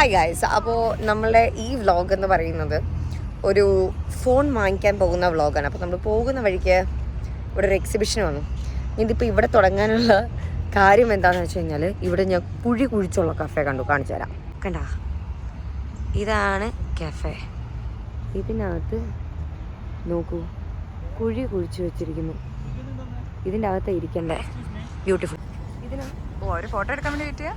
Hi guys അപ്പോൾ നമ്മളുടെ ഈ വ്ളോഗ് എന്ന് പറയുന്നത് ഒരു ഫോൺ വാങ്ങിക്കാൻ പോകുന്ന വ്ളോഗാണ് അപ്പോൾ നമ്മൾ പോകുന്ന വഴിക്ക് ഇവിടെ ഒരു എക്സിബിഷൻ വന്നു. ഇതിപ്പോൾ ഇവിടെ തുടങ്ങാനുള്ള കാര്യം എന്താണെന്ന് വെച്ച് കഴിഞ്ഞാൽ ഇവിടെ ഞാൻ കുഴി കുഴിച്ചുള്ള കഫേ കണ്ടു. കാണിച്ചു തരാം. കണ്ട? ഇതാണ് കഫേ ഇതിനകത്ത് നോക്കൂ കുഴി കുഴിച്ച് വെച്ചിരിക്കുന്നു. ഇതിന്റെ അകത്ത് ഇരിക്കണ്ടേ? ബ്യൂട്ടിഫുൾ ഇതിന് ഒരു ഫോട്ടോ എടുക്കാൻ വേണ്ടി കിട്ടിയ?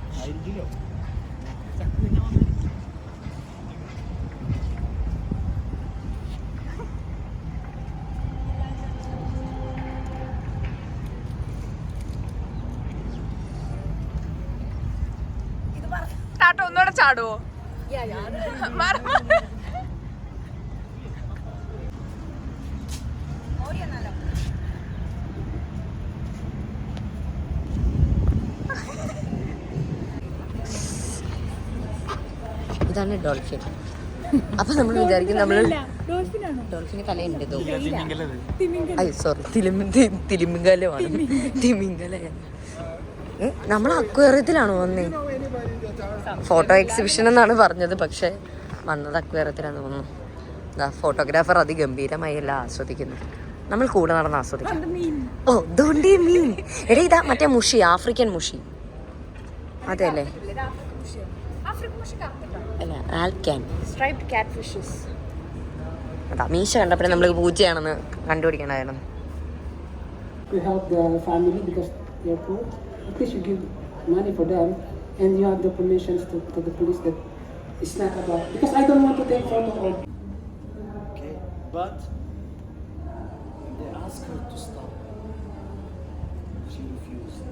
ഒന്നുകൂടെ ചാടുവോ. ഇതാണ് ഡോൾഫിൻ. അപ്പൊ നമ്മൾ വിചാരിക്കും നമ്മൾ ഡോൾഫിന് തലയുണ്ട് അയ്യോ സോറി തിലിമി തിമിങ്കല നമ്മൾ അക്വേറിയത്തിലാണോ വന്നേ? ഫോട്ടോ എക്സിബിഷൻ എന്നാണ് പറഞ്ഞത് പക്ഷെ വന്നത് അക്വേറത്തിലാണ് തോന്നുന്നു. ദാ ഫോട്ടോഗ്രാഫർ അതിഗംഭീരമായി എല്ലാം ആസ്വദിക്കുന്നു. നമ്മൾ കൂടെ നടന്ന് ആസ്വദിക്കാം. ഓ ദോണ്ടി മീൻ. എടാ ഇതാ മറ്റേ മുഷി ആഫ്രിക്കൻ മുഷി. അതെ അല്ലേ അല്ല ആൽക്കാൻ അതാ മീശ കണ്ടപ്പോഴേ നമ്മൾ പൂജയാണെന്ന് കണ്ടുപിടിക്കണമായിരുന്നു. To help the family because they're poor. At least you give money for them. And you have the permissions to, to the police that it's not about because I don't want to take photo of Okay, but they asked her to stop. She refused.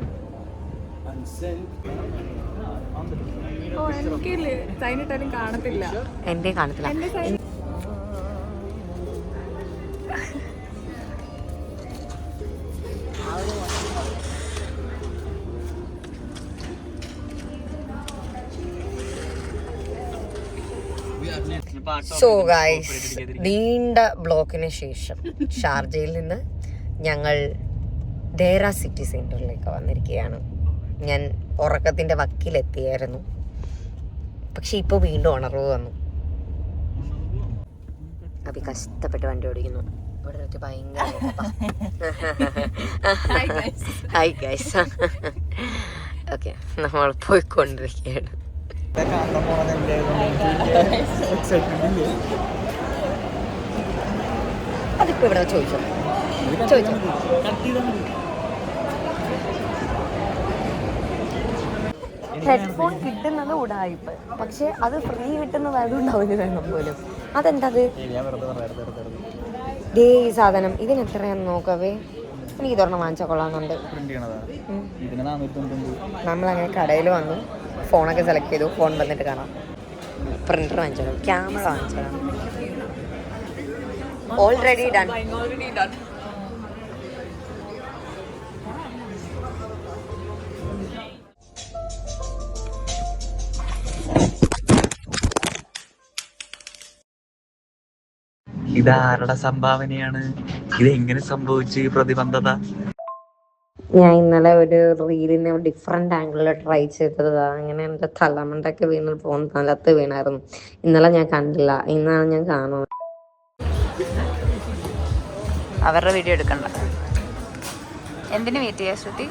And sent on the ഓ എനിക്കില്ലേ സൈനിട്ടാലും കാണത്തില്ല എന്റെ കാണത്തില്ല so guys നീണ്ട ബ്ലോക്കിന് ശേഷം ഷാർജയിൽ നിന്ന് ഞങ്ങൾ Deira city സെന്ററിലേക്ക് വന്നിരിക്കുകയാണ്. ഞാൻ ഉറക്കത്തിന്റെ വക്കിലെത്തിയായിരുന്നു. പക്ഷെ ഇപ്പോൾ വീണ്ടും ഉണർവ് വന്നു. അഭി കഷ്ടപ്പെട്ട് വണ്ടി ഓടിക്കുന്നു. ഇവിടെ വെച്ച് ഭയങ്കര ഹായ് ഗൈസ് ഓക്കെ നമ്മൾ പോയിക്കൊണ്ടിരിക്കുകയാണ്. അതിപ്പോ ഇവിടെ ചോദിച്ചോ? ചോദിച്ചോ? ഹെഡ്ഫോൺ കിട്ടുന്നത് ഉടായിപ്പ് പക്ഷെ അത് ഫ്രീ കിട്ടുന്നതായത് അതുകൊണ്ടാവില്ല വേണം പോലും. അതെന്തത്? ഡേ ഈ സാധനം ഇതിന് എത്രയാന്ന് നോക്കവേ? എനിക്ക് ഇതൊരെണ്ണം വാങ്ങിച്ചാൽ കൊള്ളാമെന്നുണ്ട്. നമ്മളങ്ങനെ കടയിൽ വന്നു. ഫോണൊക്കെ സെലക്ട് ചെയ്തു. ഫോൺ വന്നിട്ട് കാണാം. പ്രിന്റർ വാങ്ങിച്ചോ ക്യാമറ വാങ്ങിച്ചോളാം ഓൾറെഡി ഡൺ ഇതാരുടെ സംഭാവനയാണ്? ഇത് എങ്ങനെ സംഭവിച്ചു പ്രതിബന്ധത? ഞാൻ ഇന്നലെ ഒരു റീലിനെ ഡിഫറെന്റ് ആംഗിളിൽ ട്രൈ ചെയ്തത്. അങ്ങനെ എന്റെ തലമണ്ടൊക്കെ വീണ് ഫോൺ നിലത്ത് വീണായിരുന്നു. ഇന്നലെ ഞാൻ കണ്ടില്ല. ഇന്നാണ് ഞാൻ കാണുന്നത്. അവരുടെ വീഡിയോ എടുക്കണ്ട. എന്തിനു വെയിറ്റ് ചെയ്യാ ശ്രുതി?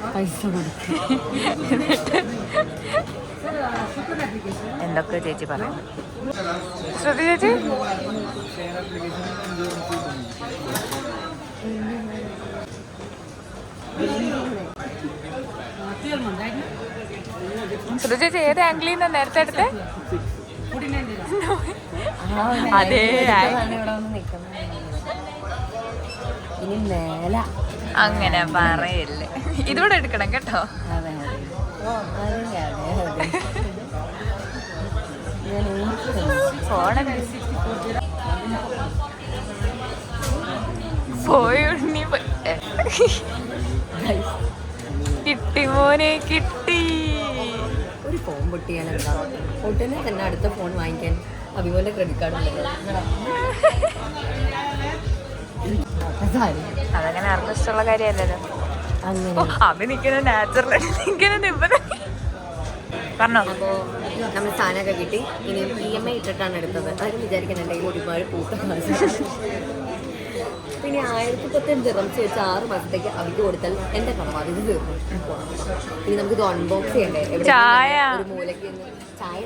എന്തൊക്കെ ചേച്ചി പറയുന്നു? ശ്രുതി ചേച്ചി? ശ്രുതി ഏത് ആംഗിളിൽ നിന്ന് നേരത്തെ എടുത്തേ? അതേ അങ്ങനെ പറയല്ലേ. ഇതൂടെ എടുക്കണം കേട്ടോ. പോയി. കിട്ടി മോനെ കിട്ടി. പൊട്ടിയാൽ എന്താ ഉടനെ തന്നെ അടുത്ത ഫോൺ വാങ്ങിക്കാൻ അതുപോലെ ക്രെഡിറ്റ് കാർഡ്. അതങ്ങനെ ആർക്കും ഇഷ്ടമുള്ള കാര്യമല്ലല്ലോ. പറഞ്ഞോ? നമ്മൾ സാധനമൊക്കെ കിട്ടി. ഇനി ഇ എം ഐ ഇട്ടിട്ടാണ് എടുത്തത്. ആരും വിചാരിക്കുന്നുണ്ടെങ്കിൽ ഒരുപാട് കൂട്ടം പിന്നെ ആയിരത്തി പത്തഞ്ച് റംസ് വെച്ച് ആറ് മാസത്തേക്ക് അവർക്ക് കൊടുത്താൽ എന്റെ കടബാധ്യത തീർന്നു. ഇനി നമുക്ക് ഇത് അൺബോക്സ് ചെയ്യണ്ടേ? ചായ. ഒരു മൂലയ്ക്ക് ഒന്ന് ചായ.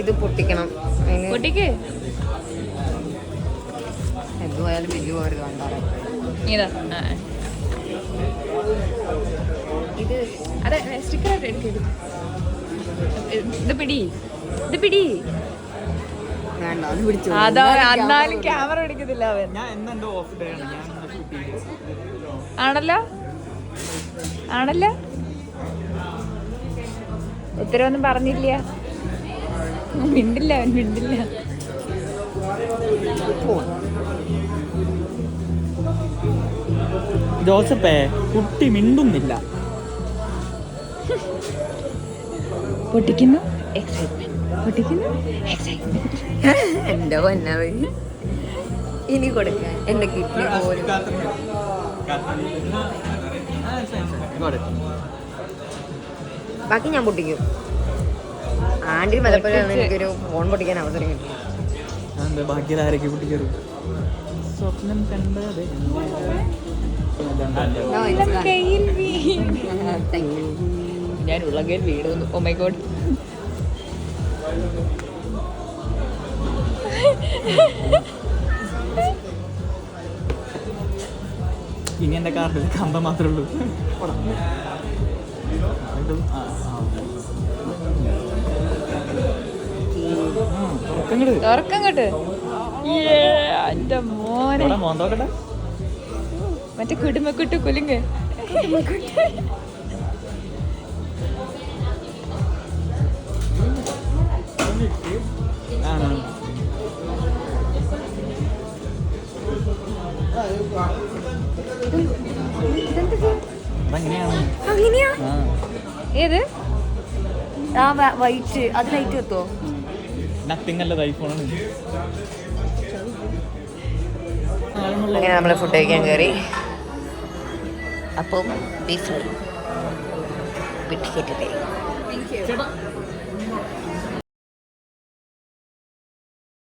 ഇത് പൊട്ടിക്കണം. പൊട്ടിക്ക്. എന്തുപോയാലും വലിയ പോയത് കണ്ടാണ് ഇതാ. ഇത് അതെ എടുക്കരുത് ഇത്. പിടി ഇത് പിടി. വേണ്ട അത് പിടിച്ചു. അതോ എന്നാലും ക്യാമറ എടുക്കത്തില്ല അവൻ. ഞാൻ എന്നെ ഓഫ് ഡേ ആണ്. ഞാൻ ആണല്ലോ? ആണല്ലോ? ഉത്തരവൊന്നും പറഞ്ഞില്ല. മിണ്ടില്ല അവൻ മിണ്ടില്ല ജോസഫേ കുട്ടി മിണ്ടുന്നില്ല. പൊട്ടിക്കുന്നു? എക്സൈറ്റ്മെന്റ് പൊട്ടിക്കുന്നു? എന്റെ പൊന്നത് ഇനി കൊടുക്കാൻ എന്റെ കിഡ്നി പോലും. ബാക്കി ഞാൻ പൊട്ടിക്കും. ആണ്ടിന് മലപ്പുറം എനിക്കൊരു ഫോൺ പൊട്ടിക്കാൻ അവസരം കിട്ടി ബാക്കിയുള്ള ബാക്കി ആരൊക്കെ കുട്ടി കയറും സ്വപ്നം കണ്ടത്. ഞാൻ ഉള്ളകയിൽ വീട് ഓ മൈ ഗോഡ് ഇനി എന്റെ കാറിൽ കമ്പ മാത്രമേ ഉള്ളൂ. തുറക്കങ്ങോട്ട് ആ, എന്റെ മോനെ. മറ്റേ കുടുംബക്കുട്ട് കുലുങ്ക്. ഏത്? ആ വൈറ്റ് അത് ലൈറ്റ് എത്തോ നത്തിങ് അല്ലത് ഐഫോണാണ് അങ്ങനെ നമ്മൾ ഫുഡ് കഴിക്കാൻ കയറി അപ്പം ബീഫ് വെട്ടിക്കേറ്റതേ